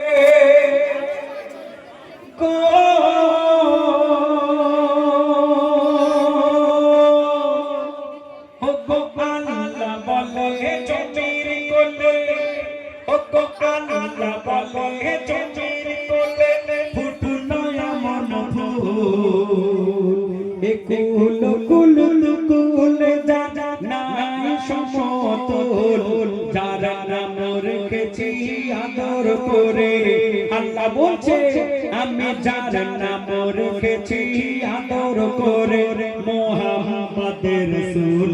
কুল আদর করে। আল্লাহ বলছে, আমি যার নাম রেখেছি, আদর করে মোহাম্মদের রসুল।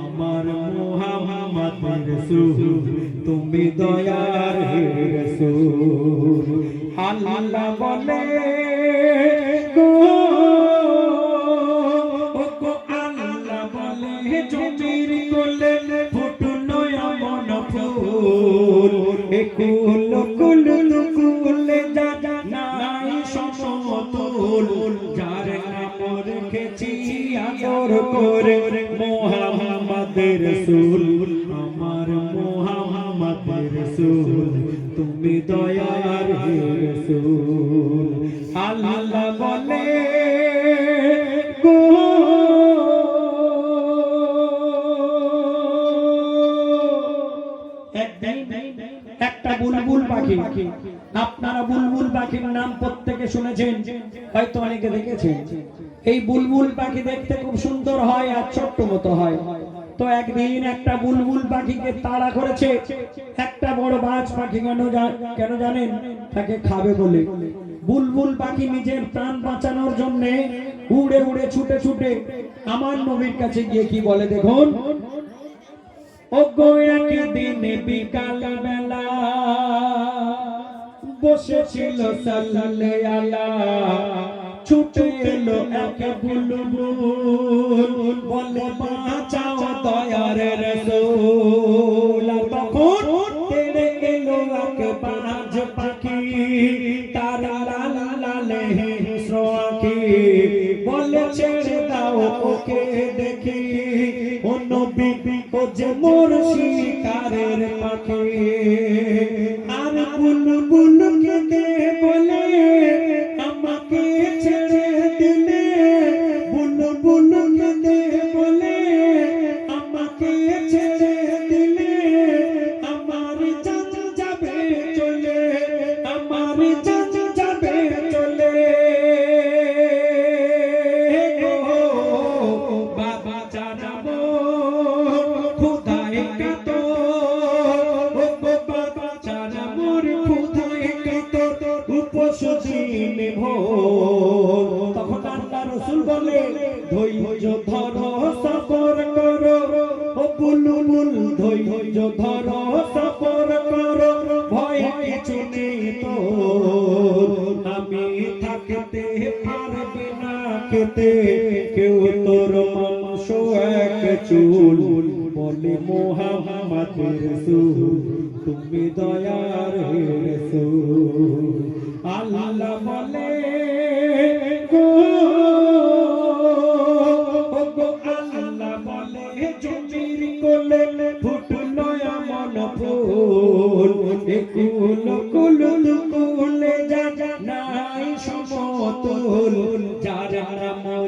আমার মোহাম্মদের রসুল, তুমি দয়ার হে রসুল। আল্লাহ বলে কুল কুল কুল যা নাই সমতুল যার নাম রেখেছি আদর করে মোহাম্মদের রসুল আমার মোহাম্মদের রসুল তুমি দয়ার হে রসুল আল্লাহ বলে একদিন একটা বুলবুল পাখি। আপনারা বুলবুল পাখির নাম প্রত্যেকে শুনেছেন, হয়তো অনেকে দেখেছেন। এই বুলবুল পাখি দেখতে খুব সুন্দর হয় আর ছোট্ট মতো হয়। তো একদিন একটা বুলবুল পাখিকে তাড়া করেছে। একটা বড় বাজ পাখি কেন কেন জানেন? তাকে খাবে বলে। বুলবুল পাখি নিজের প্রাণ বাঁচানোর জন্য উড়ে উড়ে ছুটে ছুটে আমার নবীর কাছে গিয়ে কি বলে দেখুন? ও গো একদিন বিকাল বেলা বসেছিল সাল্লাল্লাহু আলা ছুটে এলো এক বুলবুল বলে বাঁচাও দয়ার রাসূল। তখন তেরে এলো এক বাজ পাখি। তার লাল লাল হিংস্র আঁখি বলে, ছেড়ে দাও ওকে দেখি। ও নবী ও যে মোর শিকারের পাখি। আর বুলবুল তখন আল্লাহ রসুল বলে, ধৈর্য ধরো, সফর করো। ও বুলবুল, ধৈর্য ধরো, সফর করো। ভয় কিছু নেই তো আমি থাকতে পারবে না খেতে। কেউ তোর এক চুল বলে মোহাম্মদ রসুল তুমি দয়ার রসুল। আল্লাহ বলে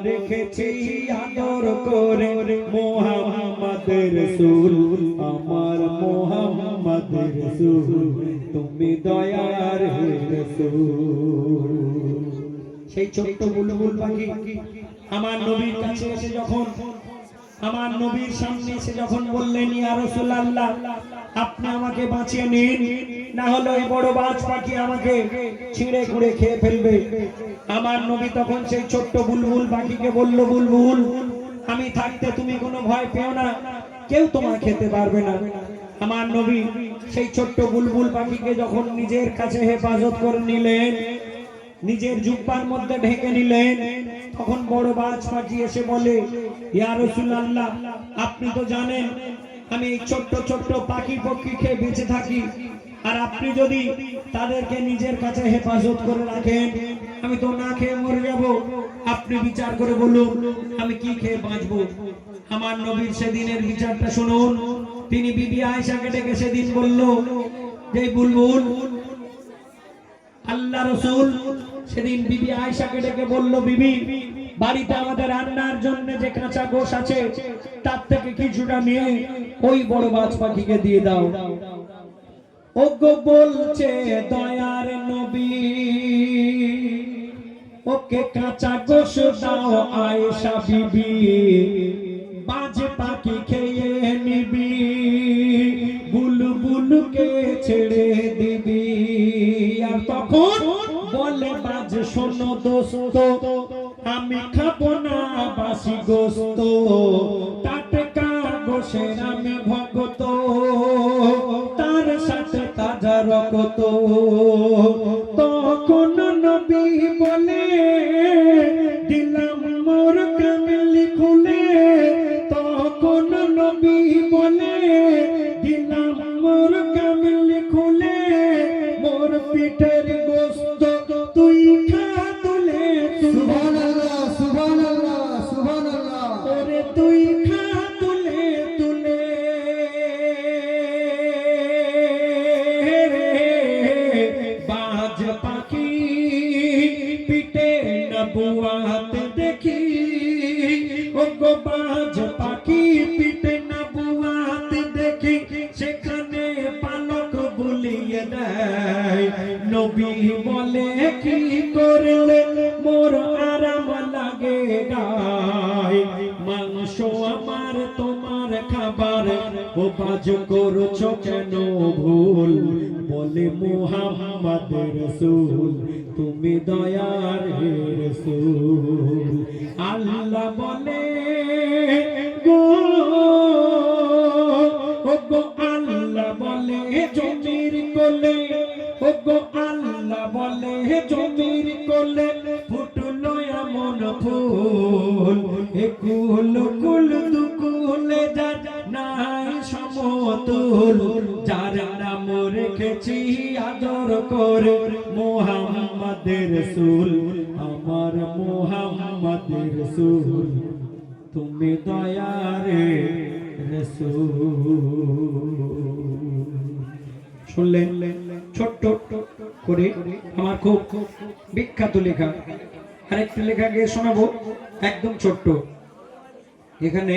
রেখেছি আদর করে মোহাম্মদ রসুল, আমার মোহাম্মদ রসুল, তুমি দয়ার রসুল। সেই ছোট্ট বুলবুল পাখি আমার নবীর কাছে এসে যখন, আমার নবীর সামনে এসে যখন বললেন, ইয়া রাসূলুল্লাহ, আপনি আমাকে বাঁচিয়ে নিন। না হলে ওই বড় বাজ পাখি আমাকে ছিঁড়ে খুঁড়ে খেয়ে ফেলবে। আমার নবী তখন সেই ছোট্ট বুলবুল পাখিকে বলল, বুলবুল, আমি থাকতে তুমি কোনো ভয় পেও না। কেউ তোমার খেতে পারবে না। আমার নবী সেই ছোট্ট বুলবুল পাখিকে যখন নিজের কাছে হেফাজত করে নিলেন, নিজের জুব্বার মধ্যে ঢেকে নিলেন, তখন বড় বাজ পাখি এসে বলে, ইয়া রাসূলুল্লাহ, আপনি তো জানেন, আমি এই ছোট্ট ছোট্ট পাখি পক্ষী খেয়ে বেঁচে থাকি। আর আপনি যদি তাদেরকে নিজের কাছে হেফাজত করে রাখেন, আমি তো না খেয়ে মরে যাব। আপনি বিচার করে বলুন, আমি কি খেয়ে বাঁচবো? আমার নবীর সেদিনের বিচারটা শুনুন। তিনি বিবি আয়েশাকে ডেকে সেদিন বলল, যে বুলবুল, আল্লাহ রসুল সেদিন বিবি আয়েশাকে ডেকে বলল, বিবি, বাড়িতে আমাদের রান্নার জন্য যে কাঁচা গোশ আছে, তার থেকে কিছুটা নিয়ে ওই বড় বাজ পাখিকে দিয়ে দাও। ওগো বলছে দয়ার নবী, ওকে কাঁচা গোশ দাও আয়েশা বিবি, বাজ পাখি খেয়ে নিবি বুলবুলকে ছেড়ে দিবি। আর তখন বলে, বাজ শোনো দোস্ত, আমি খাব না বাসি গোস্ত সাথে কত রকত বুলিয়ে দেয় নবী বলে, কি করলে মোর আরাম লাগে মাংস আমার, তোমার খাবার। ও বাজ করছ কেন ভুল? বলে মোহাম্মদ রসুল, তুমি দয়ার রসুল। আল্লাহ বলে, গো আল্লাহ বলে কোলে ও গো আল্লাহ বলে, জমির কোলে ফুটলো এমন ফুল। এ কুল কুল দুকুলে যার নাই সমতুল। যার নাম রেখেছি আদর করে মোহাম্মদ রসুল, আমার মোহাম্মদ রসুল। তুমি দয়ারে রসুল। শুনলেন ছোট্ট করে আমার খুব বিখ্যাত লেখা। আরেকটা লেখা গিয়ে শোনাবো একদম ছোট্ট। এখানে